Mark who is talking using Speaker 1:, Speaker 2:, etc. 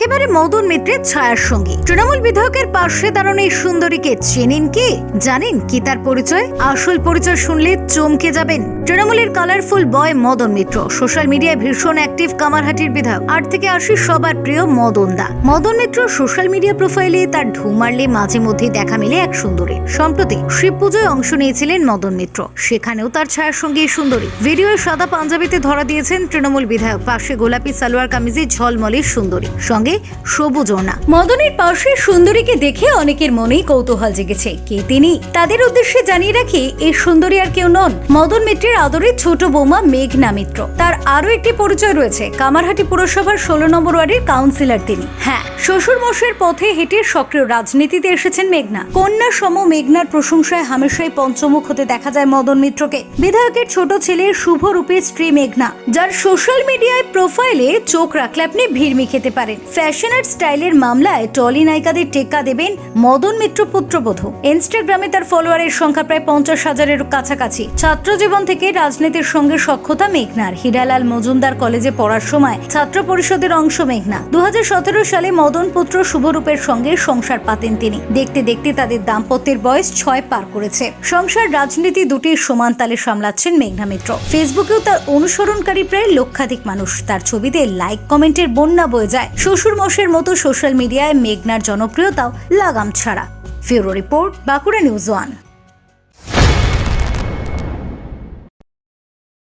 Speaker 1: একেবারে মদন মিত্রের ছায়ার সঙ্গী। তৃণমূল বিধায়কের পাশে দাঁড়ানো এই সুন্দরীকে চেনেন কি? জানেন কি তার পরিচয়? আসল পরিচয় শুনলে চমকে যাবেন। তৃণমূলের colourful boy Madan Mitra social মিডিয়ায় ভীষণ অ্যাক্টিভ কামারহাটির বিধায়ক। আট থেকে আশি সবার প্রিয় মদন দা। মদন মিত্র সোশ্যাল মিডিয়া প্রোফাইলে তার ঢু মারলে মাঝে মধ্যে দেখা মিলে এক সুন্দরী। সম্প্রতি শিব পুজোয় অংশ নিয়েছিলেন মদন মিত্র। সেখানেও তার ছায়ার সঙ্গে সুন্দরী। ভিডিওয় সাদা পাঞ্জাবিতে ধরা দিয়েছেন তৃণমূল বিধায়ক। পাশে গোলাপি সালোয়ার কামিজে ঝলমলে সুন্দরী। সঙ্গে সবুজ ওড়না। মদনের পাশে সুন্দরীকে দেখে অনেকের মনেই কৌতূহল জেগেছে কে তিনি। তাদের উদ্দেশ্যে জানিয়ে রাখি, এই সুন্দরী আর কেউ নন। মদন মিত্রের আদরের ছোট বৌমা মেঘনা মিত্র। তার আরও একটি পরিচয় রয়েছে, কামারহাটি পুরসভার ষোলো নম্বর ওয়ার্ডের কাউন্সিলর তিনি। হ্যাঁ শ্বশুর মশের পথে হেঁটে সক্রিয় রাজনীতিতে এসেছেন মেঘনা। কন্যা সম মেঘনার প্রশংসায় হামেশাই পঞ্চমুখ হতে দেখা যায় মদন মিত্রকে। বিধায়কের ছোট ছেলে শুভ রূপের স্ত্রী মেঘনা, যার সোশ্যাল মিডিয়ায় প্রোফাইলে চোখ রাখলে আপনি ভিড়মি খেতে পারেন। ফ্যাশন আর স্টাইলের মামলায় টলি নায়িকাদের টেক্কা দেবেন মদন মিত্র পুত্রবধূ। ইনস্টাগ্রামে তার ফলোয়ারের সংখ্যা প্রায় পঞ্চাশ হাজারের কাছাকাছি। ছাত্র জীবন থেকে রাজনীতির সঙ্গে সক্ষতা মেঘনার। হীরালাল মজুমদার কলেজে পড়ার সময় ছাত্র পরিষদের অংশ মেঘনা। দু হাজার সতেরো সালে মদন পুত্র শুভরূপের সঙ্গে সংসার পাতেন তিনি। দেখতে দেখতে তাদের দাম্পত্যের বয়স ছয় পার করেছে। সংসার রাজনীতি দুটি সমান তালে সামলাচ্ছেন মেঘনা মিত্র। ফেসবুকেও তার অনুসরণকারী প্রায় লক্ষাধিক মানুষ। তার ছবিতে লাইক, কমেন্টের বন্যা বয়ে যায়। শ্বশুর মশের মতো সোশ্যাল মিডিয়ায় মেঘনার জনপ্রিয়তাও লাগাম ছাড়া। Bureau report Bankura news one.